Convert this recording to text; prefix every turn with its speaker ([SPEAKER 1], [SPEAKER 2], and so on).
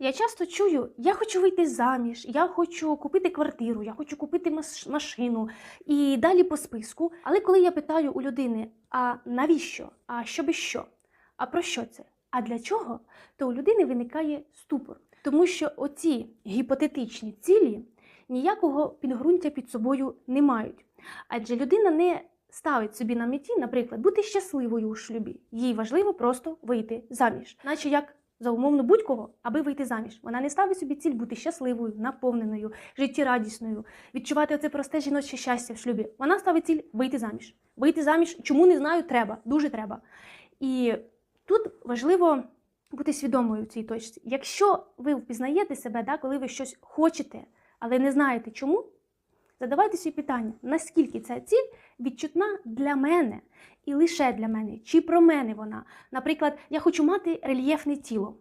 [SPEAKER 1] Я часто чую, я хочу вийти заміж, я хочу купити квартиру, я хочу купити маш- машину і далі по списку. Але коли я питаю у людини, а навіщо? А щоби що? А про що це? А для чого? То у людини виникає ступор. Тому що оці гіпотетичні цілі ніякого підґрунтя під собою не мають. Адже людина не ставить собі на меті, наприклад, бути щасливою у шлюбі. Їй важливо просто вийти заміж, наче як за умовно будь-кого, аби вийти заміж. Вона не ставить собі ціль бути щасливою, наповненою, життєрадісною, відчувати оце просте жіноче щастя в шлюбі. Вона ставить ціль вийти заміж. Вийти заміж, чому не знаю, треба, дуже треба. І тут важливо бути свідомою в цій точці. Якщо ви впізнаєте себе, да, коли ви щось хочете, але не знаєте чому, задавайте собі питання, наскільки ця ціль відчутна для мене і лише для мене, чи про мене вона. Наприклад, я хочу мати рельєфне тіло.